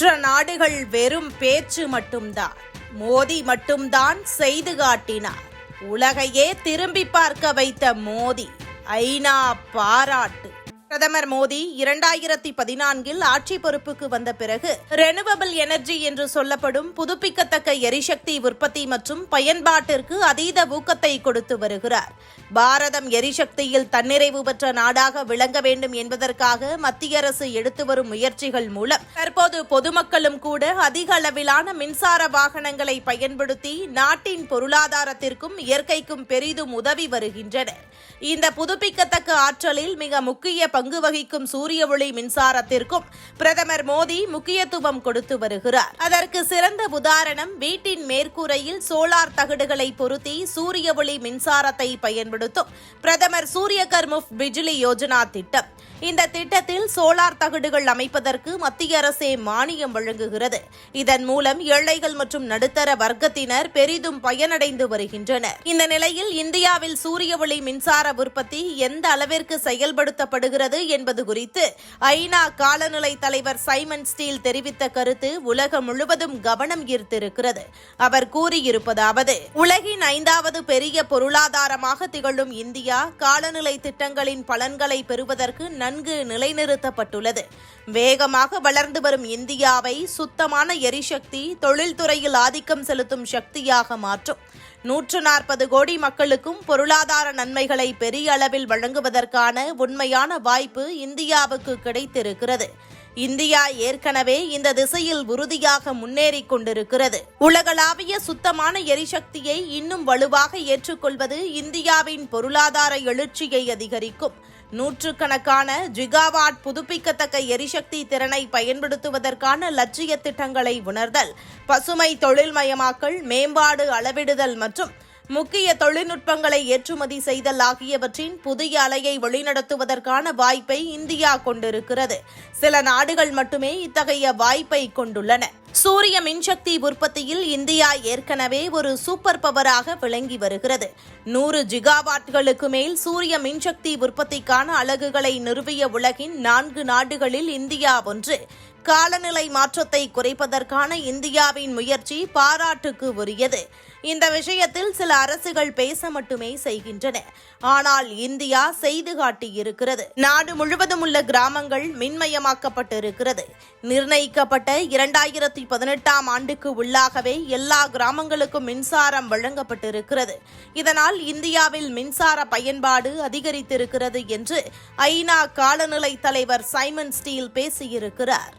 மற்ற நாடுகள் வெறும் பேச்சு மட்டும்தான். மோடி மட்டும்தான் செய்து காட்டினார். உலகையே திரும்பி பார்க்க வைத்த மோடி ஐநா பாராட்டு. பிரதமர் மோடி இரண்டாயிரத்தி பதினான்கில் ஆட்சி பொறுப்புக்கு வந்த பிறகு ரெனுவபிள் எனர்ஜி என்று சொல்லப்படும் புதுப்பிக்கத்தக்க எரிசக்தி உற்பத்தி மற்றும் பயன்பாட்டிற்கு அதீத ஊக்கத்தை கொடுத்து வருகிறார். பாரதம் எரிசக்தியில் தன்னிறைவு பெற்ற நாடாக விளங்க வேண்டும் என்பதற்காக மத்திய அரசு எடுத்து வரும் முயற்சிகள் மூலம் தற்போது பொதுமக்களும் கூட அதிக அளவிலான மின்சார வாகனங்களை பயன்படுத்தி நாட்டின் பொருளாதாரத்திற்கும் இயற்கைக்கும் பெரிதும் உதவி வருகின்றனர். இந்த புதுப்பிக்கத்தக்க ஆற்றலில் மிக முக்கிய பங்கு வகிக்கும் சூரிய ஒளி மின்சாரத்திற்கும் பிரதமர் மோடி முக்கியத்துவம் கொடுத்து வருகிறார். அதற்கு சிறந்த உதாரணம் வீட்டின் மேற்கூரையில் சோலார் தகடுகளை பொருத்தி சூரிய ஒளி மின்சாரத்தை பயன்படுத்தும் பிரதமர் சூரிய கர்முஃப் பிஜிலி யோஜனா திட்டம். இந்த திட்டத்தில் சோலார் தகடுகள் அமைப்பதற்கு மத்திய அரசே மானியம் வழங்குகிறது. இதன் மூலம் ஏழைகள் மற்றும் நடுத்தர வர்க்கத்தினர் பெரிதும் பயனடைந்து வருகின்றனர். இந்த நிலையில் இந்தியாவில் சூரிய ஒளி மின்சார உற்பத்தி எந்த அளவிற்கு செயல்படுத்தப்படுகிறது என்பது குறித்து ஐநா காலநிலை தலைவர் சைமன் ஸ்டீல் தெரிவித்த கருத்து உலகம் முழுவதும் கவனம் ஈர்த்திருக்கிறது. அவர் கூறியிருப்பதாவது உலகின் ஐந்தாவது பெரிய பொருளாதாரமாக திகழும் இந்தியா காலநிலை திட்டங்களின் பலன்களை பெறுவதற்கு நன்கு நிலைநிறுத்தப்பட்டுள்ளது. வேகமாக வளர்ந்து வரும் இந்தியாவை சுத்தமான எரிசக்தி தொழில்துறையில் ஆதிக்கம் செலுத்தும் சக்தியாக மாற்றும். நூற்று நாற்பது கோடி மக்களுக்கும் பொருளாதார நன்மைகளை பெரிய அளவில் வழங்குவதற்கான உண்மையான வாய்ப்பு இந்தியாவுக்கு கிடைத்திருக்கிறது. இந்தியா ஏற்கனவே இந்த திசையில் உறுதியாக முன்னேறி கொண்டிருக்கிறது. உலகளாவிய சுத்தமான எரிசக்தியை இன்னும் வலுவாக ஏற்றுக்கொள்வது இந்தியாவின் பொருளாதார எழுச்சியை அதிகரிக்கும். நூற்றுக்கணக்கான ஜிகாவாட் புதுப்பிக்கத்தக்க எரிசக்தி திறனை பயன்படுத்துவதற்கான லட்சிய திட்டங்களை உணர்தல். பசுமை தொழில்மயமாக்கல் மேம்பாடு அளவிடுதல் மற்றும் முக்கிய தொழில்நுட்பங்களை ஏற்றுமதி செய்தல் ஆகியவற்றின் புதிய அலையை வழிநடத்துவதற்கான வாய்ப்பை இந்தியா கொண்டிருக்கிறது. சில நாடுகள் மட்டுமே இத்தகைய வாய்ப்பை கொண்டுள்ளன. சூரிய மின்சக்தி உற்பத்தியில் இந்தியா ஏற்கனவே ஒரு சூப்பர் பவராக விளங்கி வருகிறது. நூறு ஜிகாவாட்களுக்கு மேல் சூரிய மின்சக்தி உற்பத்திக்கான அலகுகளை நிறுவிய உலகின் நான்கு நாடுகளில் இந்தியா ஒன்று. காலநிலை மாற்றத்தை குறைப்பதற்கான இந்தியாவின் முயற்சி பாராட்டுக்கு உரியது. இந்த விஷயத்தில் சில அரசுகள் பேச மட்டுமே செய்கின்றன. ஆனால் இந்தியா செய்து காட்டியிருக்கிறது. நாடு முழுவதும் உள்ள கிராமங்கள் மின்மயமாக்கப்பட்டிருக்கிறது. நிர்ணயிக்கப்பட்ட இரண்டாயிரத்தி பதினெட்டாம் ஆண்டுக்கு உள்ளாகவே எல்லா கிராமங்களுக்கும் மின்சாரம் வழங்கப்பட்டிருக்கிறது. இதனால் இந்தியாவில் மின்சார பயன்பாடு அதிகரித்திருக்கிறது என்று ஐநா காலநிலை தலைவர் சைமன் ஸ்டீல் பேசியிருக்கிறார்.